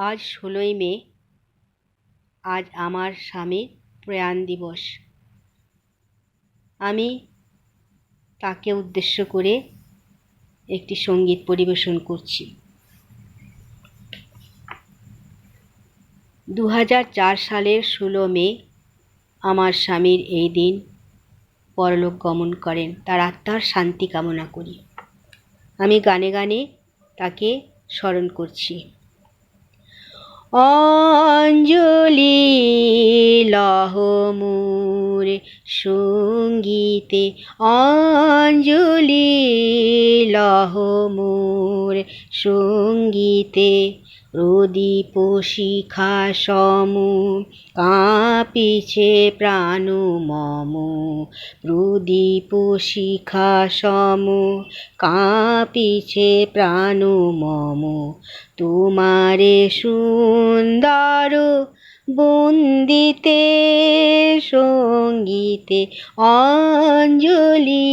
আজ ষোলোই মে, আজ আমার স্বামীর প্রয়াণ দিবস। আমি তাকে উদ্দেশ্য করে একটি সংগীত পরিবেশন করছি। দু হাজার চার সালের ষোলো মে আমার স্বামীর এই দিন পরলোক গমন করেন। তার আত্মার শান্তি কামনা করি। আমি গানে গানে তাকে স্মরণ করছি। অঞ্জলি লহ মোরে সঙ্গীতে অঞ্জলি লহ মোরে সঙ্গীতে প্রদীপ শিখা সম কাঁপিছে প্রাণ মম প্রদীপ শিখা সম কাঁপিছে প্রাণ মম তোমারে সুন্দর বন্দিতে সঙ্গীতে অঞ্জলি,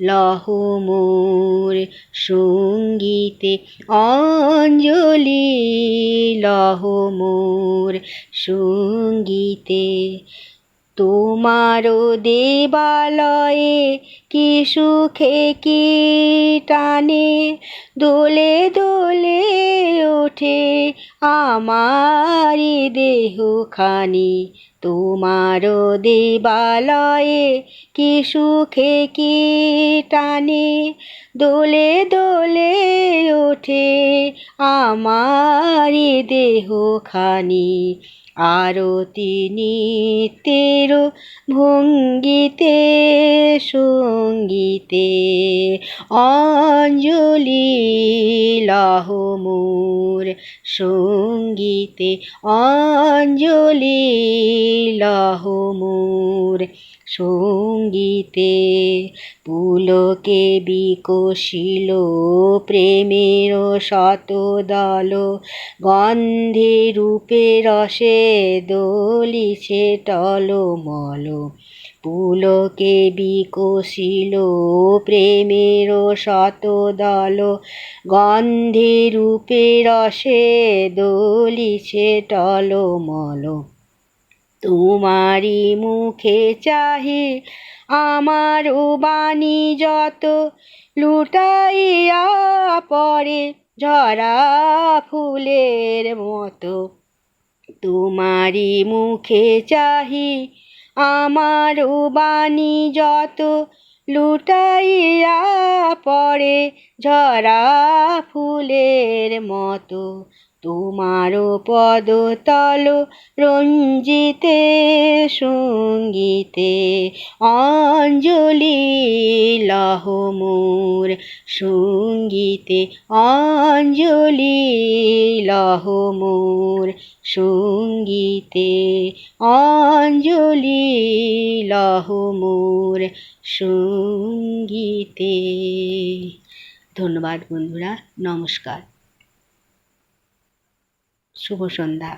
লহ মোর সঙ্গীতে অঞ্জলি, লহ মোর সঙ্গীতে। তোমারও দেবালয়ে কি সুখে কি টানে, দোলে দোলে ওঠে আমারি দেহখানি। তোমারও দেবালয়ে কি সুখে কি টানে? দোলে দোলে ওঠে আমারি দেহখানি। আরতি নিত্যের ভঙ্গিতে, সঙ্গীতে অঞ্জলি লহ মোর। সঙ্গীতে অঞ্জলি লহ মোর সঙ্গীতে পুলকে বিকশিল প্রেমের শতদল গন্ধে রূপে রসে দলিছে টলমল। পুলকে বিকশিল প্রেমের শতদল গন্ধে রূপে রসে দলিছে টলমল। তোমারি মুখে চাহে, আমার বাণী যত লুটাইয়া পড়ে, ঝরা ফুলের মতো। তোমারি মুখে চাহি, আমার বাণী যত লুটাইয়া পড়ে, ঝরা ফুলের মতো। তোমারও পদতল রঞ্জিতে, সঙ্গীতে অঞ্জলি লহ মোর। সঙ্গীতে অঞ্জলি লহ মোর। সঙ্গীতে অঞ্জলি লহ মোর। সঙ্গীতে। ধন্যবাদ বন্ধুরা, নমস্কার। 是不是的。